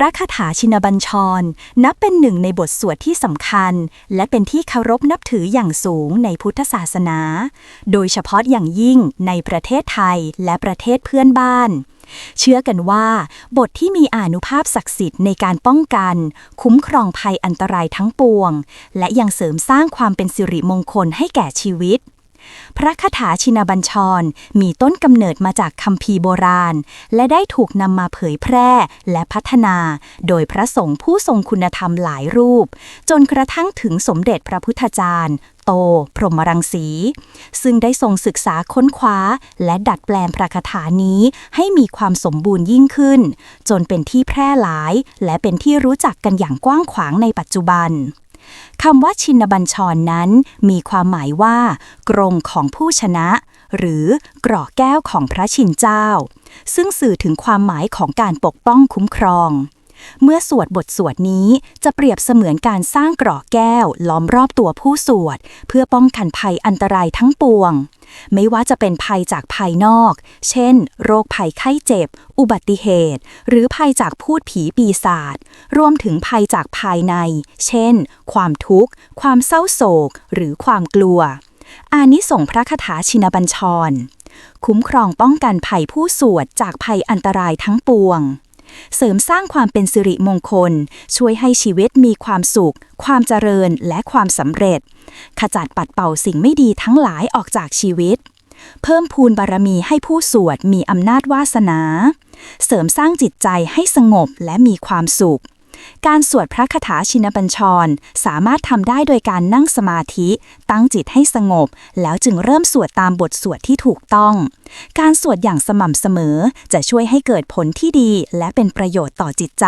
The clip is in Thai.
ระคาถาชินบัญชร นับเป็นหนึ่งในบทสวดที่สำคัญ และเป็นที่เคารพนับถืออย่างสูงในพุทธศาสนา โดยเฉพาะอย่างยิ่งในประเทศไทยและประเทศเพื่อนบ้าน เชื่อกันว่า บทที่มีอานุภาพศักดิ์สิทธิ์ในการป้องกัน คุ้มครองภัยอันตรายทั้งปวง และยังเสริมสร้างความเป็นสิริมงคลให้แก่ชีวิต พระคาถาชินบัญชร มีต้นกำเนิดมาจากคัมภีโบราณ และได้ถูกนำมาเผยแพร่และพัฒนา โดยพระสงฆ์ผู้ทรงคุณธรรมหลายรูป จนกระทั่งถึงสมเด็จพระพุทธจารย์โต พรหมรังสี ซึ่งได้ทรงศึกษาค้นคว้า และดัดแปลงพระคาถานี้ให้มีความสมบูรณ์ยิ่งขึ้น จนเป็นที่แพร่หลาย และเป็นที่รู้จักกันอย่างกว้างขวางในปัจจุบัน คำว่าชินบัญชรนนั้นมีความหมายว่า กรงของผู้ชนะ หรือกรอกแก้วของพระชินเจ้า ซึ่งสื่อถึงความหมายของการปกป้องคุ้มครอง เมื่อสวดบทสวดนี้จะเปรียบเสมือนการสร้างกราะแก้ว ล้อมรอบตัวผู้สวด เพื่อป้องกันภัยอันตรายทั้งปวง ไม่ว่าจะเป็นภัยจากภายนอก เช่น โรคภัยไข้เจ็บ อุบัติเหตุ หรือภัยจากพูดผีปีศาจ รวมถึงภัยจากภายใน เช่น ความทุกข์ ความเศร้าโศก หรือความกลัว อานิสงส์พระคาถาชินบัญชร คุ้มครองป้องกันภัยผู้สวดจากภัยอันตรายทั้งปวง เสริมสร้างความเป็นสิริมงคล ช่วยให้ชีวิตมีความสุข ความเจริญและความสำเร็จ ขจัดปัดเป่าสิ่งไม่ดีทั้งหลายออกจากชีวิต เพิ่มพูนบารมีให้ผู้สวดมีอำนาจวาสนา เสริมสร้างจิตใจให้สงบและมีความสุข การสวดพระคาถาชินบัญชร สามารถทำได้โดยการนั่งสมาธิ ตั้งจิตให้สงบ แล้วจึงเริ่มสวดตามบทสวดที่ถูกต้อง การสวดอย่างสม่ำเสมอจะช่วยให้เกิดผลที่ดีและเป็นประโยชน์ต่อจิตใจ